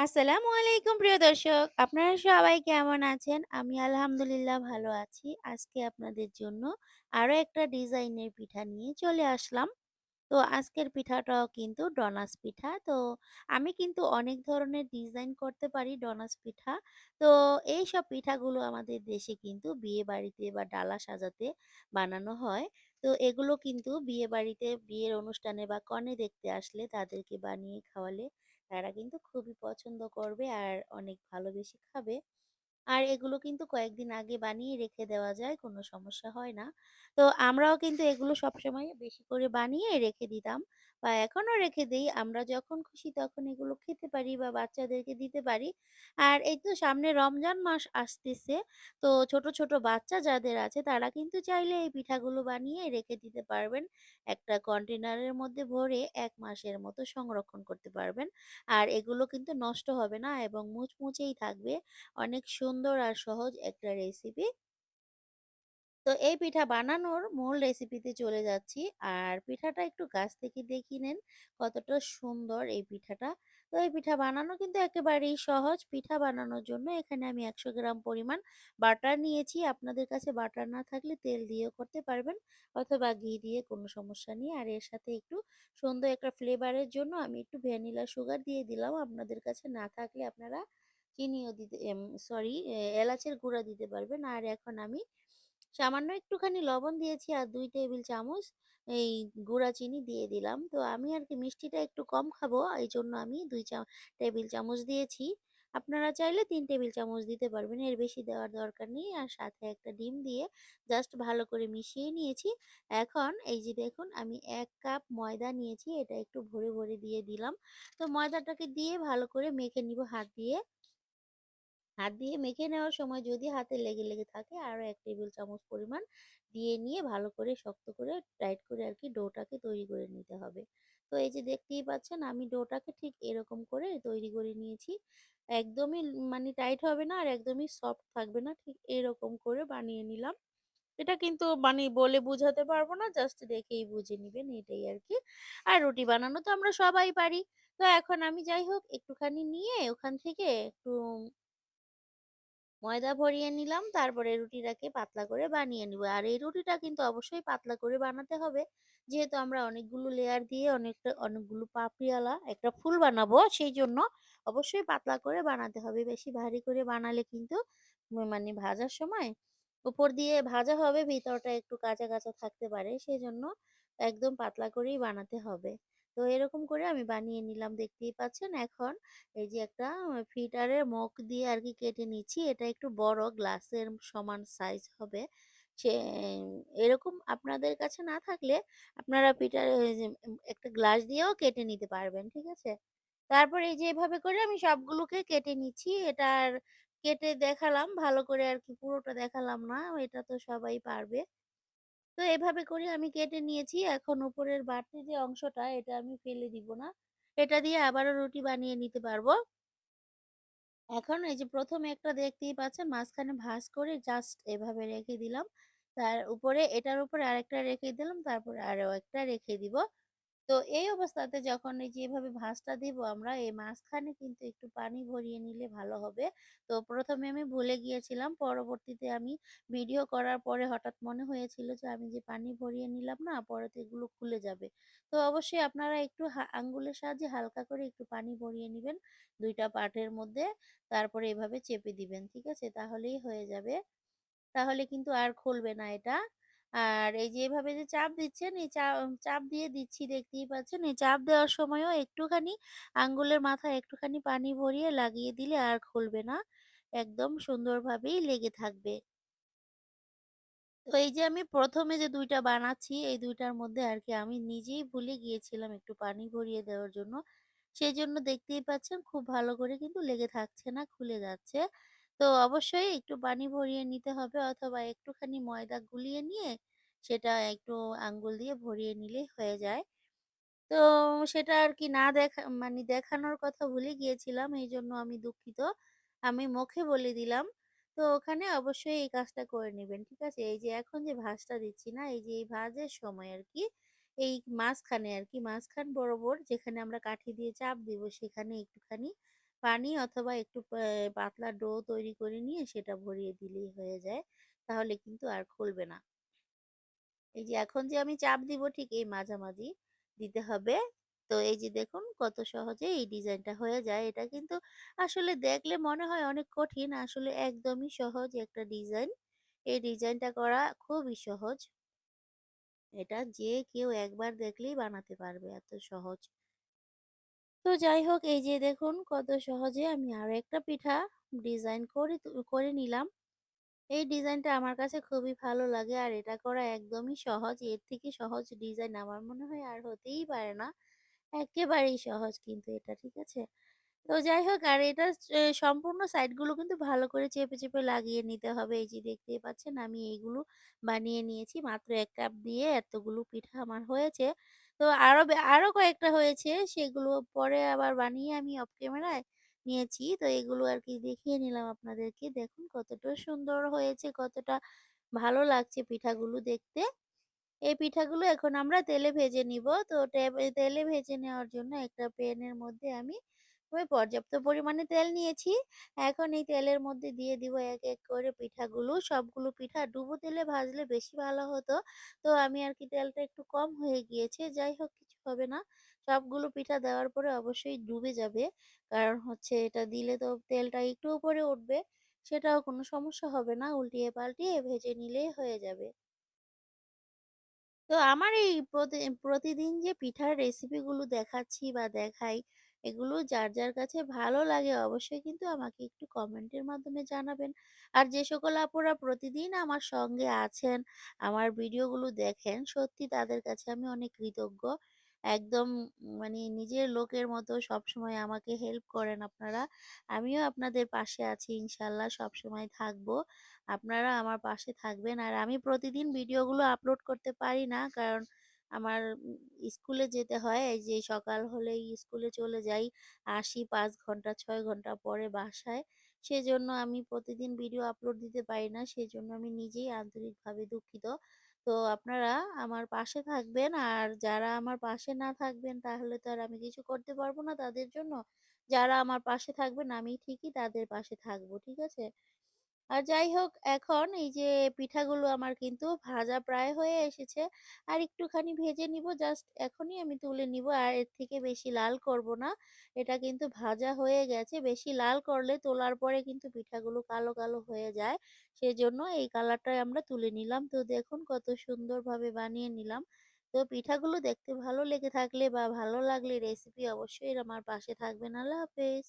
আসসালামু আলাইকুম, প্রিয় দর্শক। আপনারা সবাই কেমন আছেন? আমি আলহামদুলিল্লাহ ভালো আছি। আজকে আপনাদের জন্য আরও একটা ডিজাইনের পিঠা নিয়ে চলে আসলাম। তো আজকের পিঠাটাও কিন্তু ডনাস পিঠা। তো আমি কিন্তু অনেক ধরনের ডিজাইন করতে পারি ডোনাস পিঠা। তো এইসব পিঠাগুলো আমাদের দেশে কিন্তু বিয়ে বাড়িতে বা ডালা সাজাতে বানানো হয়। তো এগুলো কিন্তু বিয়ে বাড়িতে বিয়ের অনুষ্ঠানে বা কনে দেখতে আসলে তাদেরকে বানিয়ে খাওয়ালে তারা কিন্তু খুবই পছন্দ করবে আর অনেক ভালোবেসে খাবে। আর এগুলো কিন্তু কয়েকদিন আগে বানিয়ে রেখে দেওয়া যায়, কোনো সমস্যা হয় না। তো আমরাও কিন্তু এগুলো সবসময় বেশি করে বানিয়ে রেখে দিতাম বা এখনও রেখে দেই। আমরা যখন খুশি তখন এগুলো খেতে পারি বা বাচ্চাদেরকে দিতে পারি। আর এই তো সামনে রমজান মাস আসতেছে। তো ছোট, ছোট বাচ্চা যাদের আছে তারা কিন্তু চাইলে এই পিঠাগুলো বানিয়ে রেখে দিতে পারবেন। একটা কন্টেনারের মধ্যে ভরে এক মাসের মতো সংরক্ষণ করতে পারবেন। আর এগুলো কিন্তু নষ্ট হবে না এবং মুচমুচেই থাকবে। অনেক সুন্দর আর সহজ একটা রেসিপি। তো এই পিঠা বানানোর মূল রেসিপিতে চলে যাচ্ছি। আর পিঠাটা একটু গাছ থেকে দেখি নেন কতটা সুন্দর এই পিঠাটা। তো এই পিঠা বানানো কিন্তু একেবারেই সহজ। পিঠা বানানোর জন্য এখানে আমি ১০০ গ্রাম পরিমাণ বাটার নিয়েছি। আপনাদের কাছে বাটার না থাকলে তেল দিয়েও করতে পারবেন অথবা ঘি দিয়ে কোনো সমস্যা নেই। আর এর সাথে একটু সুন্দর একটা ফ্লেভারের জন্য আমি একটু ভ্যানিলা সুগার দিয়ে দিলাম। আপনাদের কাছে না থাকলে আপনারা চিনিও দিতে সরি এলাচের গুঁড়া দিতে পারবেন। আর এখন আমি সামান্য একটুখানি লবণ দিয়েছি আর দুই টেবিল চামচ এই গুঁড়া চিনি দিয়ে দিলাম। তো আমি আর কি মিষ্টিটা একটু কম খাব এই জন্য আমি দুই চা টেবিল চামচ দিয়েছি। আপনারা চাইলে তিন টেবিল চামচ দিতে পারবেন। এর বেশি দেওয়ার দরকার নেই। আর সাথে একটা ডিম দিয়ে জাস্ট ভালো করে মিশিয়ে নিয়েছি। এখন এই যে দেখুন আমি এক কাপ ময়দা নিয়েছি। এটা একটু ভরে, ভরে দিয়ে দিলাম। তো ময়দাটাকে দিয়ে ভালো করে মেখে নিব হাত দিয়ে। হাত দিয়ে মেখে নেওয়ার সময় যদি হাতে লেগে, লেগে থাকে আরও ১ টেবিল চামচ পরিমাণ দিয়ে নিয়ে ভালো করে শক্ত করে টাইট করে আর কি ডোটাকে তৈরি করে নিতে হবে। তো এই যে দেখতেই পাচ্ছেন আমি ডোটাকে ঠিক এরকম করে তৈরি করে নিয়েছি। একদমই মানে টাইট হবে না আর একদমই সফট থাকবে না। ঠিক এরকম করে বানিয়ে নিলাম। এটা কিন্তু মানে বলে বুঝাতে পারব না। জাস্ট দেখেই বুঝে নিবেন এটাই আর কি আর রুটি বানানো তো আমরা সবাই পারি। তো এখন আমি যাই হোক একটুখানি নিয়ে ওখান থেকে একটু ময়দা ভরিয়ে নিলাম। তারপরে রুটিটাকে পাতলা করে বানিয়ে নিব। আর এই রুটিটা কিন্তু অবশ্যই পাতলা করে বানাতে হবে। যেহেতু আমরা অনেকগুলো লেয়ার দিয়ে অনেকটা অনেকগুলো পাপড়িওয়ালা একটা ফুল বানাবো, সেই জন্য অবশ্যই পাতলা করে বানাতে হবে। বেশি ভারী করে বানালে কিন্তু মানে ভাজার সময় উপর দিয়ে ভাজা হবে, ভিতরটা একটু কাঁচা, কাঁচা থাকতে পারে। সেই জন্য একদম পাতলা করেই বানাতে হবে। তো এরকম করে আমি বানিয়ে নিলাম দেখতেই পাচ্ছেন। এখন এই যে একটা ফিটারের মুখ দিয়ে আর কি কেটে নিচ্ছি। এটা একটু বড়, গ্লাসের সমান সাইজ হবে। সে এরকম আপনাদের কাছে না থাকলে আপনারা উম একটা গ্লাস দিয়েও কেটে নিতে পারবেন। ঠিক আছে? তারপর এই যে এভাবে করে আমি সবগুলোকে কেটে নিচ্ছি। এটা আর কেটে দেখালাম, ভালো করে আর কি পুরোটা দেখালাম না। এটা তো সবাই পারবে। তো এভাবে করে আমি কেটে নিয়েছি। এখন উপরের বাড়তি যে অংশটা, এটা আমি ফেলে দিব না। এটা দিয়ে আবারও রুটি বানিয়ে নিতে পারব। এখন এই যে প্রথমে একটা দেখতেই পাচ্ছেন, মাঝখানে ভাঁজ করে জাস্ট এভাবে রেখে দিলাম। তার উপরে, এটার উপরে আরেকটা রেখে দিলাম। তারপরে আরও একটা রেখে দিব। তো এই অবস্থাতে যখন এই যে এভাবে ভাঁজটা দিব আমরা, এই মাঝখানে কিন্তু একটু পানি ভরিয়ে নিলে ভালো হবে। তো প্রথমে আমি ভুলে গিয়েছিলাম। পরবর্তীতে আমি ভিডিও করার পরে হঠাৎ মনে হয়েছিল যে আমি যে পানি ভরিয়ে নিলাম না পরে তো এগুলো খুলে যাবে। তো অবশ্যই আপনারা একটু আঙ্গুলের সাহায্যে হালকা করে একটু পানি ভরিয়ে নেবেন, দুইটা পাটের মধ্যে। তারপরে এভাবে চেপে দিবেন। ঠিক আছে? তাহলেই হয়ে যাবে। তাহলে কিন্তু আর খুলবে না এটা। আর এই যে এভাবে যে চাপ দিচ্ছেন, এই চাপ দিয়ে দিচ্ছি দেখতেই পাচ্ছেন। এই চাপ দেওয়ার সময়ও একটুখানি আঙ্গুলের মাথায় একটুখানি পানি ভরিয়ে লাগিয়ে দিলে আর খুলবে না। একদম সুন্দরভাবেই লেগে থাকবে। তো এই যে আমি প্রথমে যে দুইটা বানাচ্ছি, এই দুইটার মধ্যে আর কি আমি নিজেই ভুলে গিয়েছিলাম একটু পানি ভরিয়ে দেওয়ার জন্য। সেই জন্য দেখতেই পাচ্ছেন খুব ভালো করে কিন্তু লেগে থাকছে না, খুলে যাচ্ছে। তো অবশ্যই একটু পানি ভরিয়ে নিতে হবে অথবা একটুখানি ময়দা গুলিয়ে নিয়ে সেটা একটু আঙ্গুল দিয়ে ভরিয়ে নিলেই হয়ে যায়। তো সেটা আর কি না দেখা মানে দেখানোর কথা ভুলে গিয়েছিলাম। এই জন্য আমি দুঃখিত। আমি মুখে বলে দিলাম। তো ওখানে অবশ্যই এই কাজটা করে নেবেন ঠিক আছে? এই যে এখন যে ভাঁজটা দিচ্ছি না, এই যে এই ভাঁজের সময় আর কি এই মাঝখানে আর কি মাঝখান বরাবর যেখানে আমরা কাঠি দিয়ে চাপ দিব সেখানে একটুখানি পানি অথবা একটু পাতলা ডো তৈরি করে নিয়ে সেটা ভরিয়ে দিলেই হয়ে যায়। তাহলে কিন্তু আর খুলবে না। এই যে এখন যে আমি চাপ দিব ঠিক এই মাঝামাঝি দিতে হবে। তো এই যে দেখুন কত সহজে এই ডিজাইনটা হয়ে যায়। এটা কিন্তু আসলে দেখলে মনে হয় অনেক কঠিন। আসলে একদমই সহজ একটা ডিজাইন। এই ডিজাইনটা করা খুবই সহজ। এটা যে কেউ একবার দেখলেই বানাতে পারবে, এত সহজ। তো যাই হোক এই যে দেখুন কত সহজে আমি আরও একটা পিঠা ডিজাইন করে করে নিলাম। এই ডিজাইনটা আমার কাছে খুবই ভালো লাগে আর এটা করা একদমই সহজ। এর থেকে সহজ ডিজাইন আমার মনে হয় আর হতেই পারে না। একেবারেই সহজ কিন্তু এটা, ঠিক আছে? তো যাই হোক আর এটা সম্পূর্ণ সাইডগুলো কিন্তু ভালো করে চেপে, চেপে লাগিয়ে নিতে হবে। এই যে দেখতেই পাচ্ছেন আমি এইগুলো বানিয়ে নিয়েছি। মাত্র এক কাপ দিয়ে এতগুলো পিঠা আমার হয়েছে। তো আরও আরও কয়েকটা হয়েছে সেগুলো পরে আবার বানিয়ে আমি অফ ক্যামেরায় নিয়েছি। তো এগুলো আর কি দেখিয়ে নিলাম আপনাদেরকে। দেখুন কতটা সুন্দর হয়েছে, কতটা ভালো লাগছে পিঠাগুলো দেখতে। এই পিঠাগুলো এখন আমরা তেলে ভেজে নিব। তো তেলে ভেজে নেওয়ার জন্য একটা প্যানের মধ্যে আমি ওই পর্যাপ্ত পরিমাণে তেল নিয়েছি। এখন এই তেলের মধ্যে দিয়ে দিব এক, এক করে পিঠাগুলো। সবগুলো পিঠা ডুবো তেলে ভাজলে বেশি ভালো হতো। তো আমি আর কি তেলটা একটু কম হয়ে গিয়েছে। যাই হোক কিছু হবে না। সবগুলো পিঠা দেওয়ার পরে অবশ্যই ডুবে যাবে। কারণ হচ্ছে এটা দিলে তো তেলটা একটু উপরে উঠবে। সেটাও কোনো সমস্যা হবে না। উল্টিয়ে পাল্টিয়ে ভেজে নিলেই হয়ে যাবে। তো আমার এই প্রতি প্রতিদিন যে পিঠার রেসিপিগুলো দেখাচ্ছি বা দেখাই, এগুলো যার, যার কাছে ভালো লাগে অবশ্যই কিন্তু আমাকে একটু কমেন্টের মাধ্যমে জানাবেন। আর যে সকল আপুরা প্রতিদিন আমার সঙ্গে আছেন, আমার ভিডিওগুলো দেখেন, সত্যি তাদের কাছে আমি অনেক কৃতজ্ঞ। একদম মানে নিজের লোকের মতো সবসময় আমাকে হেল্প করেন আপনারা। আমিও আপনাদের পাশে আছি ইনশাআল্লাহ সবসময় থাকব। আপনারা আমার পাশে থাকবেন। আর আমি প্রতিদিন ভিডিওগুলো আপলোড করতে পারি না। কারণ আমার স্কুলে যেতে হয়। এই যে সকাল হলেই স্কুলে চলে যাই। আসি পাঁচ ঘণ্টা, ছয় ঘণ্টা পরে বাসায়। সেজন্য আমি প্রতিদিন ভিডিও আপলোড দিতে পারি না। সেজন্য আমি নিজেই আন্তরিকভাবে দুঃখিত। তো আপনারা আমার পাশে থাকবেন। আর যারা আমার পাশে না থাকবেন, তাহলে তো আর আমি কিছু করতে পারব না তাদের জন্য। যারা আমার পাশে থাকবেন আমি ঠিকই তাদের পাশে থাকব। ঠিক আছে? আর যাই হোক এখন এই যে পিঠাগুলো আমার কিন্তু ভাজা প্রায় হয়ে এসেছে। আর একটুখানি ভেজে নিব জাস্ট এখনই আমি তুলে নিব। আর এর থেকে বেশি লাল করব না। এটা কিন্তু ভাজা হয়ে গেছে। বেশি লাল করলে তোলার পরে কিন্তু পিঠাগুলো কালো, কালো হয়ে যায়। সেজন্য এই কালারটাই আমরা তুলে নিলাম। তো দেখুন কত সুন্দরভাবে বানিয়ে নিলাম। তো পিঠাগুলো দেখতে ভালো লেগে থাকলে বা ভালো লাগলে রেসিপি অবশ্যই আমার পাশে থাকবেন। আল্লাহ হাফেজ।